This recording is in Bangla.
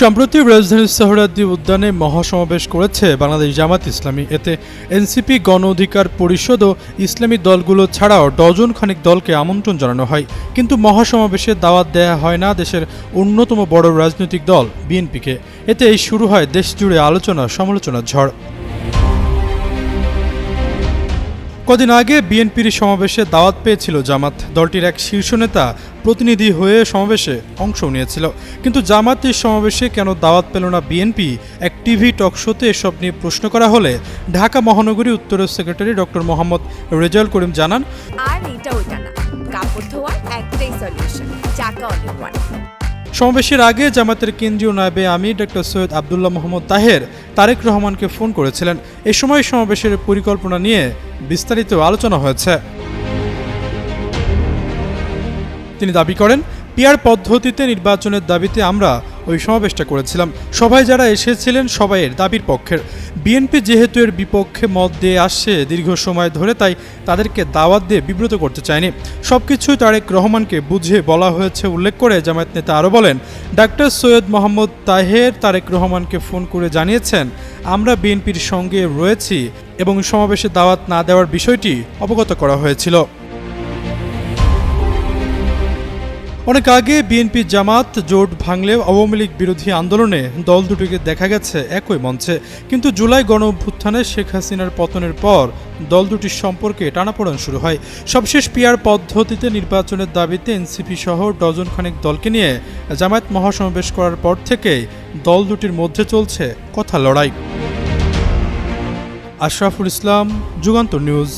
সম্প্রতি রাজধানীর সোহরাদ্দি উদ্যানে মহাসমাবেশ করেছে বাংলাদেশ জামাত ইসলামী। এতে এনসিপি, গণ অধিকার পরিষদ ও ইসলামী দলগুলো ছাড়াও ডজন খানিক দলকে আমন্ত্রণ জানানো হয়। কিন্তু মহাসমাবেশে দাওয়াত দেয়া হয় না দেশের অন্যতম বড় রাজনৈতিক দল, বিএনপিকে। এতে এই শুরু হয় দেশজুড়ে আলোচনা সমালোচনার ঝড়। কদিন আগে বিএনপির সমাবেশে দাওয়াত পেয়েছিল জামাত। দলটির এক শীর্ষ নেতা প্রতিনিধি হয়ে সমাবেশে অংশ নিয়েছিল। কিন্তু জামাতের সমাবেশে কেন দাওয়াত পেল না বিএনপি? এক টিভি টক শোতে এসব নিয়ে প্রশ্ন করা হলে ঢাকা মহানগরী উত্তরের সেক্রেটারি ডক্টর মোহাম্মদ রেজাল করিম জানান, আর কাপড় ধোয়ার একটাই সলিউশন চাকা সমাবেশের আগে জামাতের কেন্দ্রীয় নায়বে আমি ডক্টর সৈয়দ আবদুল্লাহ মোহাম্মদ তাহের তারেক রহমানকে ফোন করেছিলেন। এ সময় সমাবেশের পরিকল্পনা নিয়ে বিস্তারিত আলোচনা হয়েছে। তিনি দাবি করেন, পিয়ার পদ্ধতিতে নির্বাচনের দাবিতে আমরা ওই সমাবেশটা করেছিলাম। সবাই যারা এসেছিলেন সবাই এর দাবির পক্ষের। বিএনপি যেহেতু এর বিপক্ষে মত দিয়ে আসছে দীর্ঘ সময় ধরে, তাই তাদেরকে দাওয়াত দিয়ে বিব্রত করতে চায়নি। সবকিছুই তারেক রহমানকে বুঝিয়ে বলা হয়েছে উল্লেখ করে জামায়াত নেতা আরও বলেন, ডাক্তার সৈয়দ মোহাম্মদ তাহের তারেক রহমানকে ফোন করে জানিয়েছেন, আমরা বিএনপির সঙ্গে রয়েছি এবং সমাবেশে দাওয়াত না দেওয়ার বিষয়টি অবগত করা হয়েছিল। অনেক আগে বিএনপি জামাত জোট ভাঙলেও আওয়ামী লীগ বিরোধী আন্দোলনে দল দুটিকে দেখা গেছে একই মঞ্চে। কিন্তু জুলাই গণ অভ্যুত্থানে শেখ হাসিনার পতনের পর দল দুটির সম্পর্কে টানাপোড়েন শুরু হয়। সবশেষ পিয়ার পদ্ধতিতে নির্বাচনের দাবিতে এনসিপি সহ ডজন খানেক দলকে নিয়ে জামায়াত মহাসমাবেশ করার পর থেকে দল দুটির মধ্যে চলছে কথা লড়াই। আশরাফুল ইসলাম, যুগান্তর নিউজ।